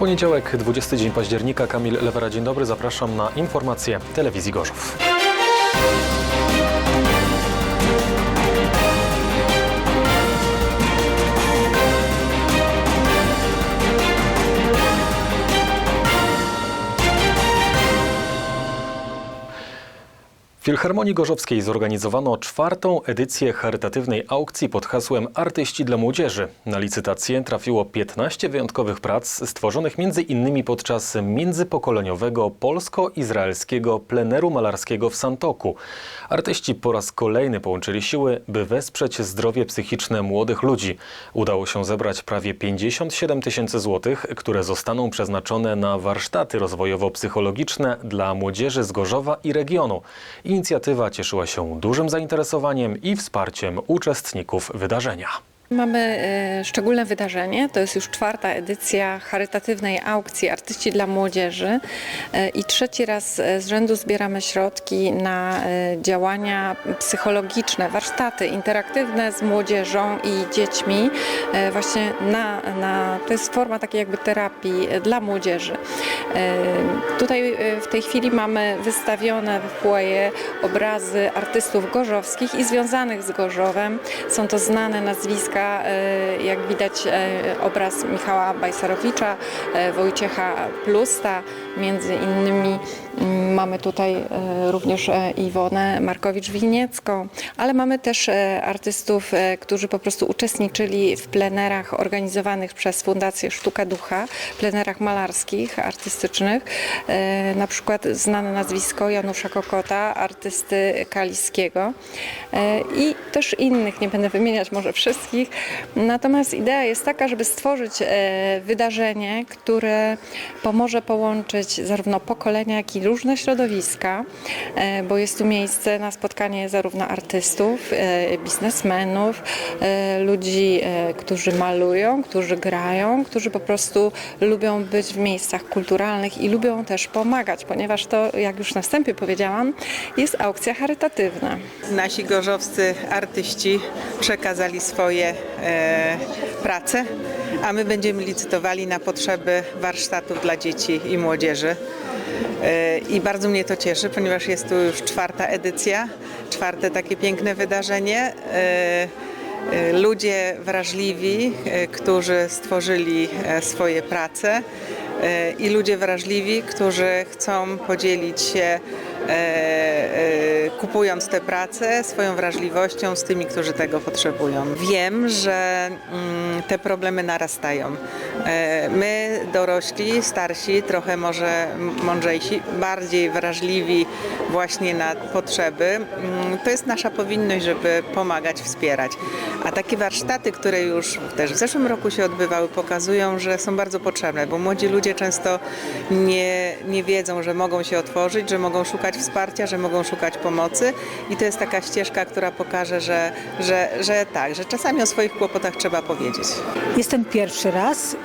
Poniedziałek, 20 dzień października. Kamil Lewera, dzień dobry. Zapraszam na informacje telewizji Gorzów. W Filharmonii Gorzowskiej zorganizowano czwartą edycję charytatywnej aukcji pod hasłem Artyści dla Młodzieży. Na licytację trafiło 15 wyjątkowych prac stworzonych m.in. podczas międzypokoleniowego polsko-izraelskiego pleneru malarskiego w Santoku. Artyści po raz kolejny połączyli siły, by wesprzeć zdrowie psychiczne młodych ludzi. Udało się zebrać prawie 57 tysięcy złotych, które zostaną przeznaczone na warsztaty rozwojowo-psychologiczne dla młodzieży z Gorzowa i regionu. Inicjatywa cieszyła się dużym zainteresowaniem i wsparciem uczestników wydarzenia. Mamy e, szczególne wydarzenie. To jest już czwarta edycja charytatywnej aukcji Artyści dla Młodzieży E, i trzeci raz e, z rzędu zbieramy środki na działania psychologiczne, warsztaty interaktywne z młodzieżą i dziećmi. Właśnie na, na, to jest forma takiej jakby terapii dla młodzieży. Tutaj w tej chwili mamy wystawione w foyer obrazy artystów gorzowskich i związanych z Gorzowem. Są to znane nazwiska, e, jak widać e, obraz Michała Bajsarowicza, e, Wojciecha Plusta, między innymi mamy tutaj e, również e, Iwonę Markowicz-Winiecką, ale mamy też e, artystów, którzy po prostu uczestniczyli w plenerach organizowanych przez Fundację Sztuka Ducha, plenerach malarskich, artystycznych. Na przykład znane nazwisko Janusza Kokota, artysty kaliskiego i też innych, nie będę wymieniać może wszystkich. Natomiast idea jest taka, żeby stworzyć wydarzenie, które pomoże połączyć zarówno pokolenia, jak i różne środowiska, e, bo jest tu miejsce na spotkanie zarówno artystów, e, biznesmenów, e, ludzi, którzy malują, którzy grają, którzy po prostu lubią być w miejscach kulturalnych i lubią też pomagać, ponieważ to, jak już na wstępie powiedziałam, jest aukcja charytatywna. Nasi gorzowscy artyści przekazali swoje e, prace, a my będziemy licytowali na potrzeby warsztatów dla dzieci i młodzieży. E, I bardzo mnie to cieszy, ponieważ jest tu już czwarta edycja, czwarte takie piękne wydarzenie. E, e, Ludzie wrażliwi, którzy stworzyli swoje prace i ludzie wrażliwi, którzy chcą podzielić się kupując te prace swoją wrażliwością z tymi, którzy tego potrzebują. Wiem, że mm, te problemy narastają. E, My dorośli, starsi, trochę może mądrzejsi, bardziej wrażliwi właśnie na potrzeby, mm, to jest nasza powinność, żeby pomagać, wspierać. A takie warsztaty, które już też w zeszłym roku się odbywały, pokazują, że są bardzo potrzebne, bo młodzi ludzie często nie, nie wiedzą, że mogą się otworzyć, że mogą szukać wsparcia, że mogą szukać pomocy i to jest taka ścieżka, która pokaże, że, że, że tak, że czasami o swoich kłopotach trzeba powiedzieć. Jestem pierwszy raz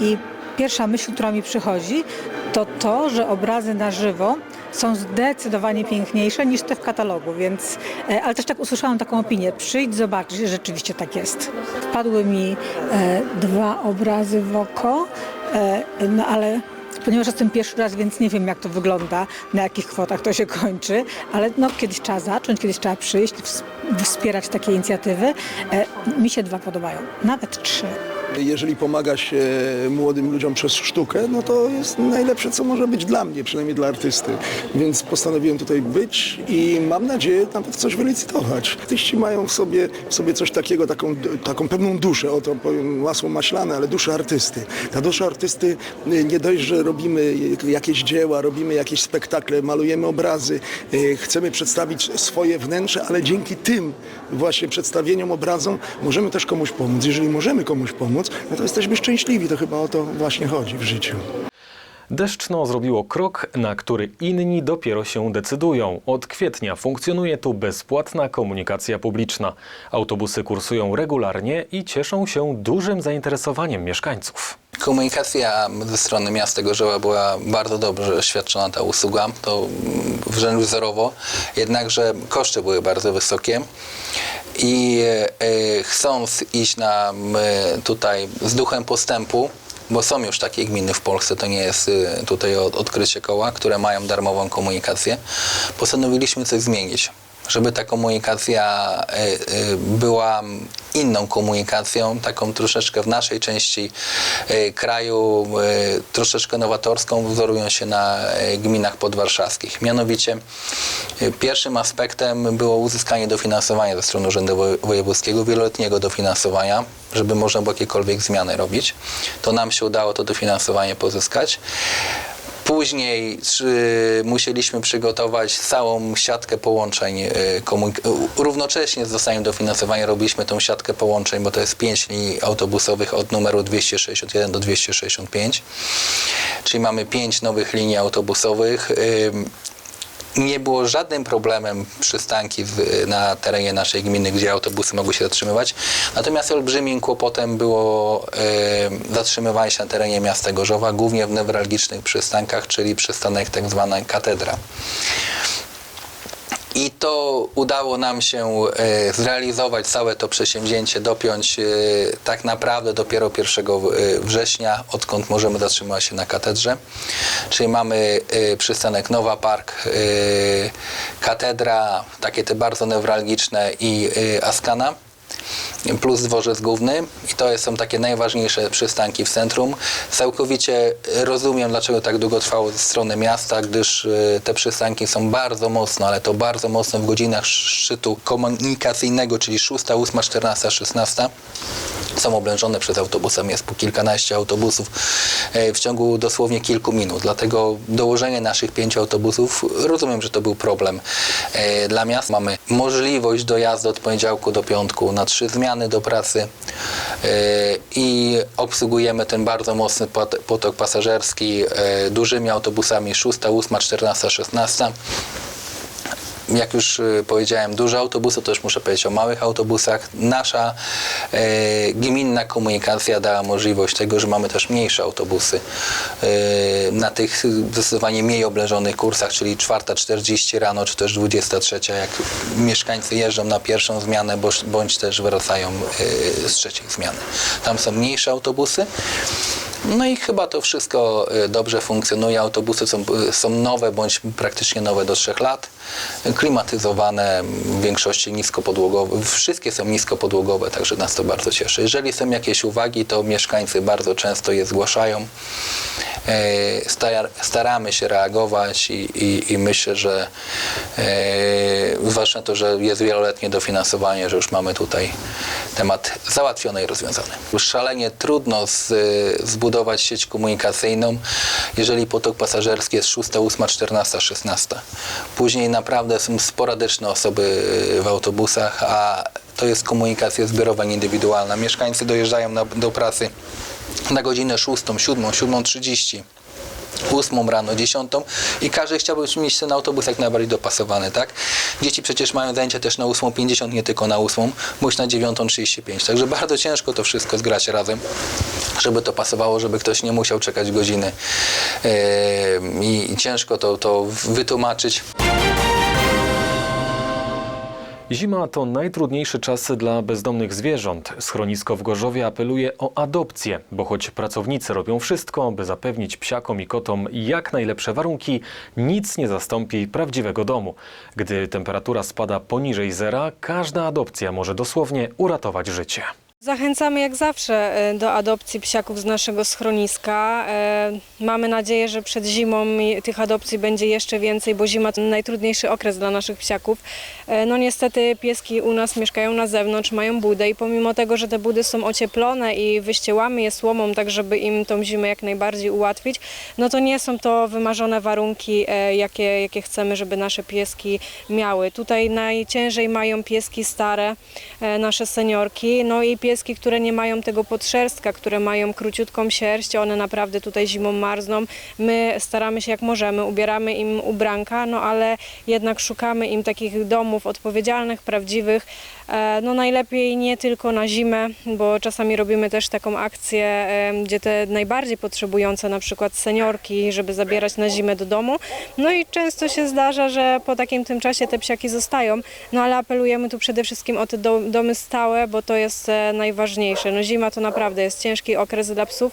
i pierwsza myśl, która mi przychodzi, to to, że obrazy na żywo są zdecydowanie piękniejsze niż te w katalogu, więc, e, ale też tak usłyszałam taką opinię, przyjdź zobaczyć, rzeczywiście tak jest. Wpadły mi e, dwa obrazy w oko, e, no ale ponieważ jestem pierwszy raz, więc nie wiem jak to wygląda, na jakich kwotach to się kończy, ale no kiedyś trzeba zacząć, kiedyś trzeba przyjść, ws- wspierać takie inicjatywy. E, mi się dwa podobają, nawet trzy. Jeżeli pomaga się młodym ludziom przez sztukę, no to jest najlepsze, co może być dla mnie, przynajmniej dla artysty. Więc postanowiłem tutaj być i mam nadzieję nawet coś wylicytować. Artyści mają w sobie, w sobie coś takiego, taką, taką pewną duszę, oto powiem masło maślane, ale duszę artysty. Ta dusza artysty y, nie dość, że robimy jakieś dzieła, robimy jakieś spektakle, malujemy obrazy, y, chcemy przedstawić swoje wnętrze, ale dzięki tym właśnie przedstawieniom, obrazom możemy też komuś pomóc. Jeżeli możemy komuś pomóc, no to jesteśmy szczęśliwi. To chyba o to właśnie chodzi w życiu. Deszczno zrobiło krok, na który inni dopiero się decydują. Od kwietnia funkcjonuje tu bezpłatna komunikacja publiczna. Autobusy kursują regularnie i cieszą się dużym zainteresowaniem mieszkańców. Komunikacja ze strony miasta Gorzowa była bardzo dobrze świadczona ta usługa, to mm, wręcz wzorowo, jednakże koszty były bardzo wysokie. I e, chcąc iść na m, tutaj z duchem postępu, bo są już takie gminy w Polsce, to nie jest y, tutaj od, odkrycie koła, które mają darmową komunikację, postanowiliśmy coś zmienić. Żeby ta komunikacja y, y, była inną komunikacją, taką troszeczkę w naszej części y, kraju, troszeczkę nowatorską, wzorują się na gminach podwarszawskich. Mianowicie pierwszym aspektem było uzyskanie dofinansowania ze strony Urzędu Woje- Wojewódzkiego, wieloletniego dofinansowania, żeby można było jakiekolwiek zmiany robić. To nam się udało to dofinansowanie pozyskać. Później czy, musieliśmy przygotować całą siatkę połączeń. y, y, Równocześnie z dostaniem dofinansowania robiliśmy tą siatkę połączeń, bo to jest pięć linii autobusowych od numeru 261 do 265. Czyli mamy pięć nowych linii autobusowych. Nie było żadnym problemem przystanki w, na terenie naszej gminy, gdzie autobusy mogły się zatrzymywać. Natomiast olbrzymim kłopotem było e, zatrzymywanie się na terenie miasta Gorzowa, głównie w newralgicznych przystankach, czyli przystanek tak zwana katedra. I to udało nam się e, zrealizować całe to przedsięwzięcie, dopiąć e, tak naprawdę dopiero 1 e, września, odkąd możemy zatrzymać się na katedrze. Czyli mamy przystanek Nowa Park, katedra, takie te bardzo newralgiczne i Askana plus dworzec główny i to są takie najważniejsze przystanki w centrum. Całkowicie rozumiem, dlaczego tak długo trwało ze strony miasta, gdyż y, te przystanki są bardzo mocno, ale to bardzo mocno w godzinach szczytu komunikacyjnego, czyli 6, 8, 14, 16 są oblężone przez autobusami. Jest po kilkanaście autobusów e, w ciągu dosłownie kilku minut. Dlatego dołożenie naszych pięciu autobusów, rozumiem, że to był problem e, dla miast. Mamy możliwość dojazdu od poniedziałku do piątku na trzy zmiany do pracy e, i obsługujemy ten bardzo mocny pot- potok pasażerski e, dużymi autobusami 6, 8, 14, 16 jak już y, powiedziałem, duże autobusy, to już muszę powiedzieć o małych autobusach. Nasza e, gminna komunikacja dała możliwość tego, że mamy też mniejsze autobusy e, na tych zdecydowanie mniej oblężonych kursach, czyli 4.40 rano, czy też 23, jak mieszkańcy jeżdżą na pierwszą zmianę, bądź też wracają e, z trzeciej zmiany. Tam są mniejsze autobusy. No i chyba to wszystko y, dobrze funkcjonuje. Autobusy są, y, są nowe bądź praktycznie nowe do 3 lat. Klimatyzowane, w większości niskopodłogowe. Wszystkie są niskopodłogowe, także nas to bardzo cieszy. Jeżeli są jakieś uwagi, to mieszkańcy bardzo często je zgłaszają. E, star- Staramy się reagować i, i, i myślę, że e, zwłaszcza to, że jest wieloletnie dofinansowanie, że już mamy tutaj temat załatwiony i rozwiązany. Szalenie trudno z, zbudować sieć komunikacyjną, jeżeli potok pasażerski jest 6, 8, 14, 16. Później naprawdę są sporadyczne osoby w autobusach, a to jest komunikacja zbiorowa, indywidualna. Mieszkańcy dojeżdżają na, do pracy na godzinę 6, 7, 7.30. 8 rano, 10 i każdy chciałby mieć ten autobus jak najbardziej dopasowany, tak? Dzieci przecież mają zajęcia też na 8.50, nie tylko na 8, bądź na 9.35, także bardzo ciężko to wszystko zgrać razem, żeby to pasowało, żeby ktoś nie musiał czekać godziny Yy, i ciężko to, to wytłumaczyć. Zima to najtrudniejszy czas dla bezdomnych zwierząt. Schronisko w Gorzowie apeluje o adopcję, bo choć pracownicy robią wszystko, by zapewnić psiakom i kotom jak najlepsze warunki, nic nie zastąpi prawdziwego domu. Gdy temperatura spada poniżej zera, każda adopcja może dosłownie uratować życie. Zachęcamy jak zawsze e, do adopcji psiaków z naszego schroniska. E, Mamy nadzieję, że przed zimą tych adopcji będzie jeszcze więcej, bo zima to najtrudniejszy okres dla naszych psiaków. E, No niestety pieski u nas mieszkają na zewnątrz, mają budę i pomimo tego, że te budy są ocieplone i wyściełamy je słomą, tak żeby im tą zimę jak najbardziej ułatwić, no to nie są to wymarzone warunki, jakie, jakie chcemy, żeby nasze pieski miały. Tutaj najciężej mają pieski stare, nasze seniorki, no i pieski, które nie mają tego podszerstka, które mają króciutką sierść, one naprawdę tutaj zimą marzną. My staramy się jak możemy, ubieramy im ubranka, no ale jednak szukamy im takich domów odpowiedzialnych, prawdziwych. E, No najlepiej nie tylko na zimę, bo czasami robimy też taką akcję, gdzie te najbardziej potrzebujące, na przykład seniorki, żeby zabierać na zimę do domu. No i często się zdarza, że po takim tym czasie te psiaki zostają, no ale apelujemy tu przede wszystkim o te do, domy stałe, bo to jest e, najważniejsze. No zima to naprawdę jest ciężki okres dla psów.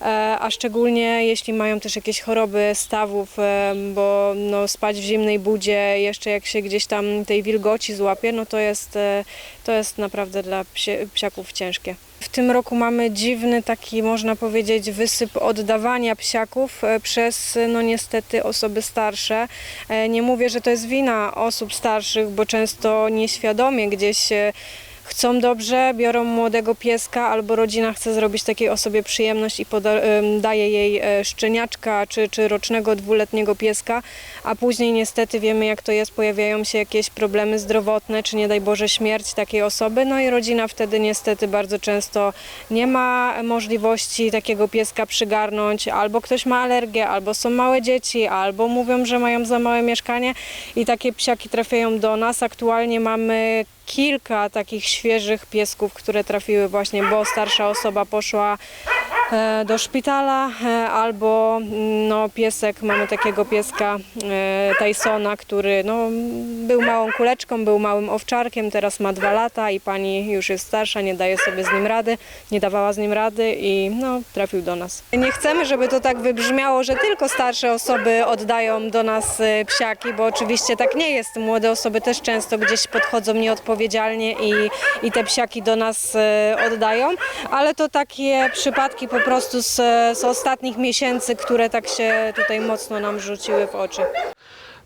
e, a szczególnie jeśli mają też jakieś choroby stawów, e, bo no, spać w zimnej budzie, jeszcze jak się gdzieś tam tej wilgoci złapie, no to jest, e, to jest naprawdę dla psie, psiaków ciężkie. W tym roku mamy dziwny taki, można powiedzieć, wysyp oddawania psiaków przez, no niestety, osoby starsze. Nie mówię, że to jest wina osób starszych, bo często nieświadomie gdzieś chcą dobrze, biorą młodego pieska albo rodzina chce zrobić takiej osobie przyjemność i daje jej e, szczeniaczka czy, czy rocznego, dwuletniego pieska, a później niestety wiemy jak to jest, pojawiają się jakieś problemy zdrowotne, czy nie daj Boże śmierć takiej osoby, no i rodzina wtedy niestety bardzo często nie ma możliwości takiego pieska przygarnąć, albo ktoś ma alergię, albo są małe dzieci, albo mówią, że mają za małe mieszkanie i takie psiaki trafiają do nas. Aktualnie mamy kilka takich świeżych piesków, które trafiły właśnie, bo starsza osoba poszła do szpitala, e, albo mm, no, piesek, mamy takiego pieska e, Tysona, który no, był małą kuleczką, był małym owczarkiem, teraz ma dwa lata i pani już jest starsza, nie daje sobie z nim rady, nie dawała z nim rady i no, trafił do nas. Nie chcemy, żeby to tak wybrzmiało, że tylko starsze osoby oddają do nas e, psiaki, bo oczywiście tak nie jest. Młode osoby też często gdzieś podchodzą nieodpowiedzialnie i, i te psiaki do nas e, oddają, ale to takie przypadki po prostu z, z ostatnich miesięcy, które tak się tutaj mocno nam rzuciły w oczy.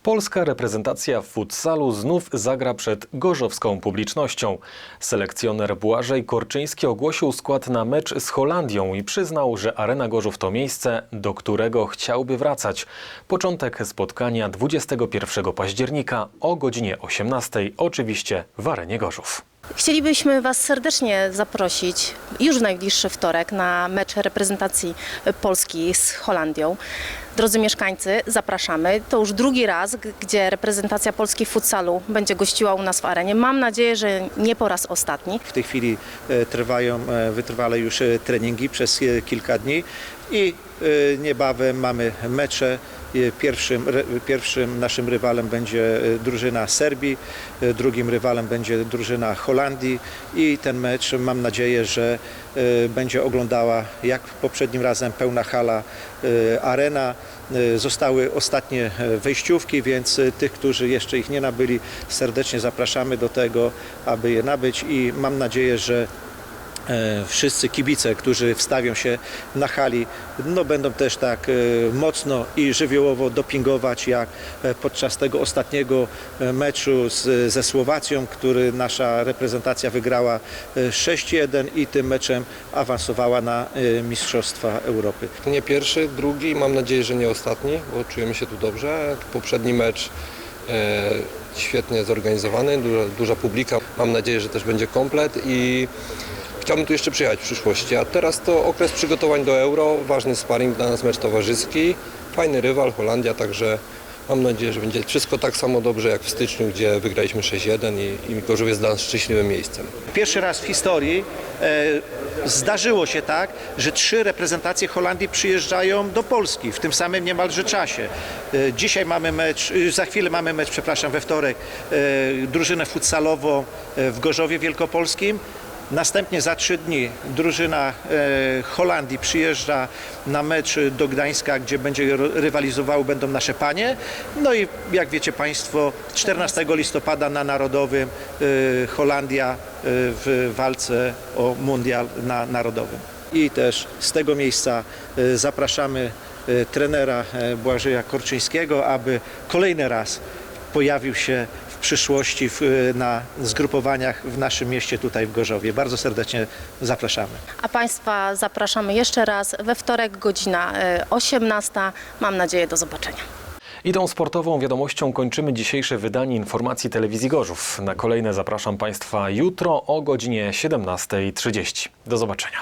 Polska reprezentacja w futsalu znów zagra przed gorzowską publicznością. Selekcjoner Błażej Korczyński ogłosił skład na mecz z Holandią i przyznał, że Arena Gorzów to miejsce, do którego chciałby wracać. Początek spotkania 21 października o godzinie 18, oczywiście w Arenie Gorzów. Chcielibyśmy Was serdecznie zaprosić już w najbliższy wtorek na mecz reprezentacji Polski z Holandią. Drodzy mieszkańcy, zapraszamy. To już drugi raz, gdzie reprezentacja Polski w futsalu będzie gościła u nas w arenie. Mam nadzieję, że nie po raz ostatni. W tej chwili e, trwają e, wytrwale już e, treningi przez kilka dni i niebawem mamy mecze. Pierwszym, pierwszym naszym rywalem będzie drużyna Serbii, drugim rywalem będzie drużyna Holandii i ten mecz mam nadzieję, że będzie oglądała jak poprzednim razem pełna hala e, arena. E, Zostały ostatnie wejściówki, więc tych, którzy jeszcze ich nie nabyli, serdecznie zapraszamy do tego, aby je nabyć i mam nadzieję, że wszyscy kibice, którzy wstawią się na hali, no będą też tak e, mocno i żywiołowo dopingować jak e, podczas tego ostatniego e, meczu z, ze Słowacją, który nasza reprezentacja wygrała e, 6-1 i tym meczem awansowała na e, Mistrzostwa Europy. Nie pierwszy, drugi, mam nadzieję, że nie ostatni, bo czujemy się tu dobrze. Poprzedni mecz e, świetnie zorganizowany, duża, duża publika. Mam nadzieję, że też będzie komplet i chciałbym tu jeszcze przyjechać w przyszłości. A teraz to okres przygotowań do Euro, ważny sparring dla nas, mecz towarzyski, fajny rywal, Holandia, także mam nadzieję, że będzie wszystko tak samo dobrze jak w styczniu, gdzie wygraliśmy 6-1 i, i jest dla nas szczęśliwym miejscem. Pierwszy raz w historii e, zdarzyło się tak, że trzy reprezentacje Holandii przyjeżdżają do Polski w tym samym niemalże czasie. E, dzisiaj mamy mecz, e, za chwilę mamy mecz, przepraszam, we wtorek, e, drużynę futsalową e, w Gorzowie Wielkopolskim. Następnie za trzy dni drużyna e, Holandii przyjeżdża na mecz do Gdańska, gdzie będzie rywalizowały będą nasze panie. No i jak wiecie Państwo, 14 listopada na Narodowym e, Holandia e, w walce o mundial na Narodowym. I też z tego miejsca zapraszamy trenera Błażeja Korczyńskiego, aby kolejny raz pojawił się przyszłości w, na zgrupowaniach w naszym mieście tutaj w Gorzowie. Bardzo serdecznie zapraszamy. A Państwa zapraszamy jeszcze raz we wtorek, godzina e, 18. Mam nadzieję do zobaczenia. I tą sportową wiadomością kończymy dzisiejsze wydanie informacji telewizji Gorzów. Na kolejne zapraszam Państwa jutro o godzinie 17.30. Do zobaczenia.